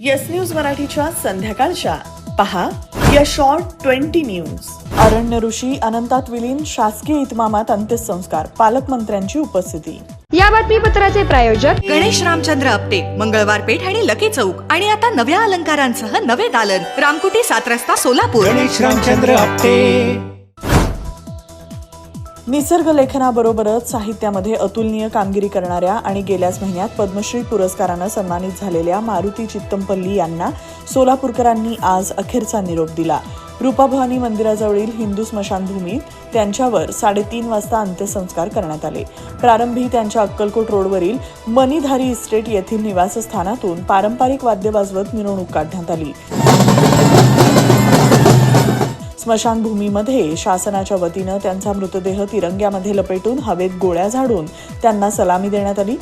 Yes news मराठीच्या संध्याकाळच्या. पहा या शॉर्ट ट्वेंटी न्यूज अरण्य ऋषी अनंतात विलीन शासकीय इतमामात अंत्यसंस्कार पालकमंत्र्यांची उपस्थिती. या बातमीपत्राचे प्रायोजक गणेश रामचंद्र आपटे मंगळवार पेठ आणि लकी चौक. आणि आता नव्या अलंकारांसह नवे दालन. रामकुटी सात रस्ता सोलापूर. गणेश रामचंद्र आपटे. निसर्ग लेखनाबरोबरच साहित्यामध्ये अतुलनीय कामगिरी करणाऱ्या आणि गेल्याच महिन्यात पद्मश्री पुरस्कारानं सन्मानित झालेल्या मारुती चित्तमपल्ली यांना सोलापूरकरांनी आज अखेरचा निरोप दिला. रूपाभवानी मंदिराजवळील हिंदू स्मशानभूमीत त्यांच्यावर साडेतीन वाजता अंत्यसंस्कार करण्यात आले. प्रारंभी त्यांच्या अक्कलकोट रोडवरील मनीधारी इस्टेट येथील निवासस्थानातून पारंपरिक वाद्य वाजवत मिरवणूक काढण्यात आली. स्मशानभूमीमध्ये शासनाच्या वतीनं त्यांचा मृतदेह तिरंग्यामध्ये लपेटून हवेत गोळ्या झाडून त्यांना सलामी देण्यात आली.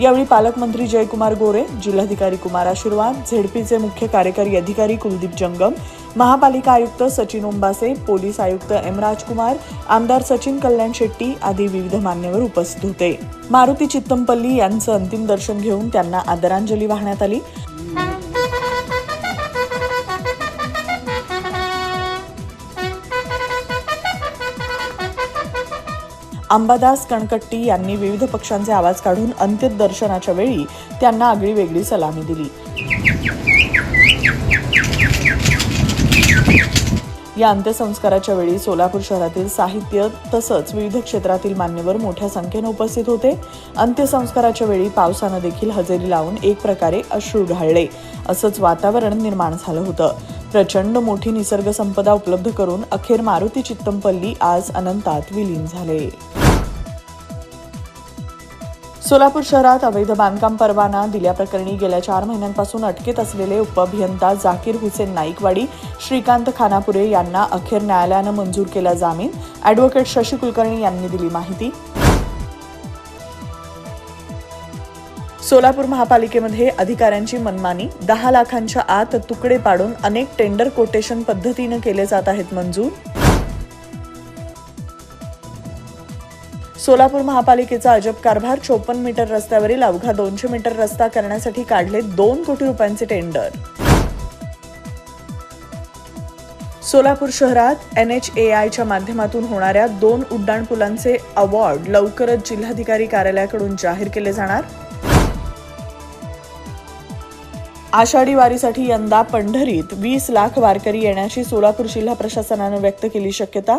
यावेळी पालकमंत्री जयकुमार गोरे जिल्हाधिकारी कुमार आशीर्वाद झेडपीचे मुख्य कार्यकारी अधिकारी कुलदीप जंगम महापालिका आयुक्त सचिन ओंबासे पोलीस आयुक्त एम राजकुमार आमदार सचिन कल्याण शेट्टी आदी विविध मान्यवर उपस्थित होते. मारुती चित्तमपल्ली यांचं अंतिम दर्शन घेऊन त्यांना आदरांजली वाहण्यात आली. अंबादास कणकट्टी यांनी विविध पक्षांचे आवाज काढून अंत्यदर्शनाच्या वेळी त्यांना आगळी वेगळी सलामी दिली. या अंत्यसंस्काराच्या वेळी सोलापूर शहरातील साहित्य तसंच विविध क्षेत्रातील मान्यवर मोठ्या संख्येनं उपस्थित होते. अंत्यसंस्काराच्या वेळी पावसानं देखील हजेरी लावून एक प्रकारे अश्रू ढाळले. असंच वातावरण निर्माण झालं होतं. प्रचंड मोठी निसर्गसंपदा उपलब्ध करून अखेर मारुती चित्तमपल्ली आज अनंतात विलीन झाले. सोलापूर शहरात अवैध बांधकाम परवाना दिल्याप्रकरणी गेल्या चार महिन्यांपासून अटकेत असलेले उपअभियंता जाकीर हुसेन नाईकवाडी श्रीकांत खानापुरे यांना अखेर न्यायालयानं मंजूर केला जामीन. अॅडव्होकेट शशी कुलकर्णी यांनी दिली माहिती. सोलापूर महापालिकेमध्ये अधिकाऱ्यांची मनमानी. दहा लाखांच्या आत तुकडे पाडून अनेक टेंडर कोटेशन पद्धतीनं केले जात आहेत मंजूर. सोलापूर महापालिकेचा अजब कारभार चोपन्न मीटर रस्त्यावरील अवघा दोनशे मीटर रस्ता करण्यासाठी काढले दोन कोटी रुपयांचे टेंडर. सोलापूर शहरात एन एच ए आयच्या माध्यमातून होणाऱ्या दोन उड्डाणपुलांचे अवॉर्ड लवकरच जिल्हाधिकारी कार्यालयाकडून जाहीर केले जाणार. आषाढी वारीसाठी यंदा पंढरीत वीस लाख वारकरी येण्याची सोलापूर जिल्हा प्रशासनानं व्यक्त केली शक्यता.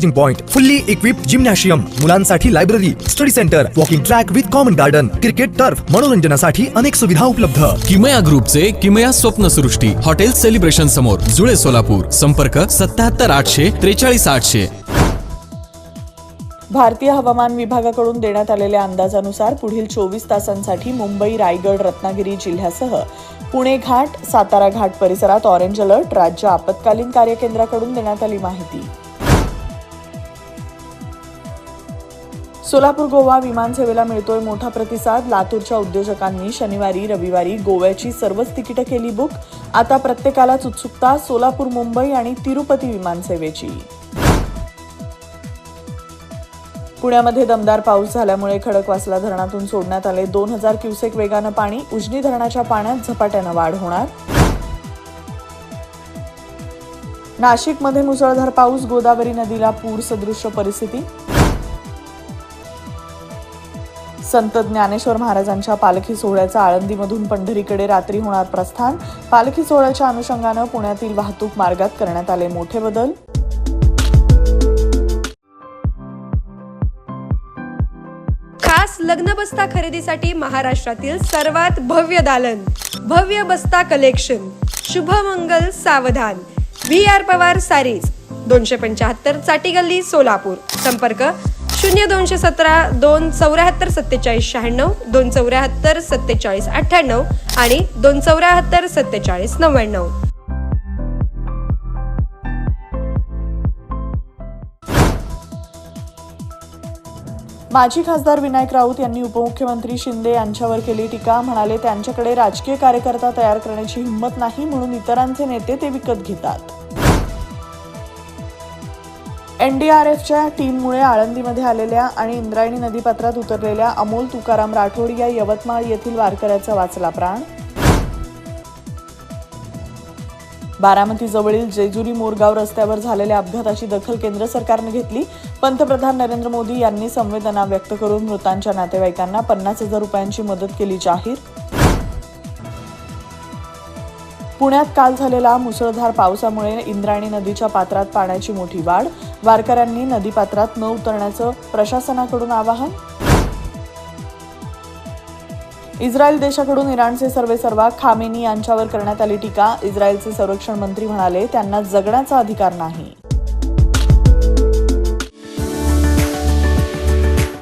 charging point fully equip gymnasium मुलांसाठी library study centre walking track with common garden cricket turf मनोरंजनासाठी अनेक सुविधा उपलब्ध. किमया ग्रुपचे किमया स्वप्नसृष्टी हॉटेल सेलिब्रेशन समोर जुळे सोलापूर संपर्क सत्याहत्तर आठशे त्रेचाळीस आठशे. भारतीय हवामान विभागाकडून देण्यात आलेल्या अंदाजानुसार पुढील चोवीस तासांसाठी मुंबई रायगड रत्नागिरी जिल्ह्यासह पुणे घाट सातारा घाट परिसरात ऑरेंज अलर्ट राज्य आपत्कालीन कार्यकेंद्राकडून देण्यात आली माहिती. सोलापूर गोवा विमानसेवेला मिळतोय मोठा प्रतिसाद. लातूरच्या उद्योजकांनी शनिवारी रविवारी गोव्याची सर्वच तिकीटं केली बुक. आता प्रत्येकालाच उत्सुकता सोलापूर मुंबई आणि तिरुपती विमानसेवेची पुण्यामध्ये दमदार पाऊस झाल्यामुळे खडकवासला धरणातून सोडण्यात आले दोन हजार क्युसेक वेगानं पाणी. उजनी धरणाच्या पाण्यात झपाट्यानं वाढ होणार. नाशिकमध्ये मुसळधार पाऊस गोदावरी नदीला पूर सदृश्य परिस्थिती संत ज्ञानेश्वर महाराजांच्या पालखी सोहळ्याचं आळंदीमधून पंढरीकडे रात्री होणार प्रस्थान. पालखी सोहळ्याच्या अनुषंगानं पुण्यातील वाहतूक मार्गात करण्यात आले मोठे बदल. खास लग्न बस्ता खरेदीसाठी महाराष्ट्रातील सर्वात भव्य दालन भव्य बस्ता कलेक्शन शुभमंगल सावधान. व्ही आर पवार सारीज दोनशे पंच्याहत्तर चाटी गल्ली सोलापूर. संपर्क शून्य दोनशे सतरा दोन चौऱ्याहत्तर सत्तेचाळीस शहाण्णव दोन चौऱ्याहत्तर सत्तेचाळीस अठ्ठ्याण्णव आणि दोन चौऱ्याहत्तर सत्तेचाळीस नव्याण्णव. माजी खासदार विनायक राऊत यांनी उपमुख्यमंत्री शिंदे यांच्यावर केली टीका. म्हणाले त्यांच्याकडे राजकीय कार्यकर्ता तयार करण्याची हिंमत नाही म्हणून इतरांचे नेते ते विकत घेतात. एनडीआरएफच्या टीममुळे आळंदीमध्ये आलेल्या आणि इंद्रायणी नदीपात्रात उतरलेल्या अमोल तुकाराम राठोड या यवतमाळ येथील वारकऱ्याचा वाचला प्राण. बारामतीजवळील जेजुरी मोरगाव रस्त्यावर झालेल्या अपघाताची दखल केंद्र सरकारने घेतली. पंतप्रधान नरेंद्र मोदी यांनी संवेदना व्यक्त करून मृतांच्या नातेवाईकांना पन्नास हजार रुपयांची मदत केली जाहीर. पुण्यात काल झालेला मुसळधार पावसामुळे इंद्रायणी नदीच्या पात्रात पाण्याची मोठी वाढ. वारकऱ्यांनी नदीपात्रात न उतरण्याचं प्रशासनाकडून आवाहन. इस्रायल देशाकडून इराणचे सर्वेसर्वा खामेनी यांच्यावर करण्यात आली टीका. इस्रायलचे संरक्षण मंत्री म्हणाले त्यांना जगण्याचा अधिकार नाही.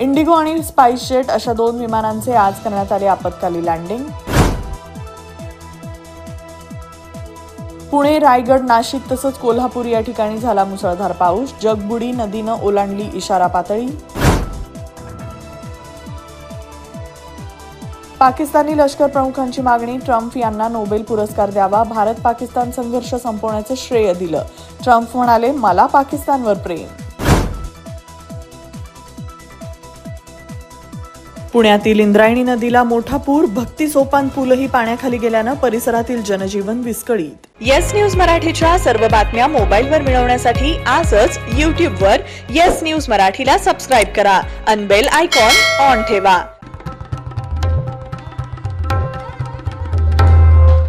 इंडिगो आणि स्पाइसजेट अशा दोन विमानांचे आज करण्यात आले आपत्काली लँडिंग. पुणे रायगड नाशिक तसंच कोल्हापूर या ठिकाणी झाला मुसळधार पाऊस. जगबुडी नदीनं ओलांडली इशारा पातळी. पाकिस्तानी लष्कर प्रमुखांची मागणी ट्रम्प यांना नोबेल पुरस्कार द्यावा भारत पाकिस्तान संघर्ष संपवण्याचं श्रेय दिलं. ट्रम्प म्हणाले मला पाकिस्तानवर प्रेम. पुण्यातील इंद्रायणी नदीला मोठा पूर भक्ती सोपान पूलही पाण्याखाली गेल्यानं परिसरातील जनजीवन विस्कळीत. येस न्यूज मराठीच्या सर्व बातम्या मोबाईलवर मिळवण्यासाठी आजच यूट्यूबवर येस न्यूज मराठीला सबस्क्राईब करा. अनबेल आयकॉन ऑन ठेवा.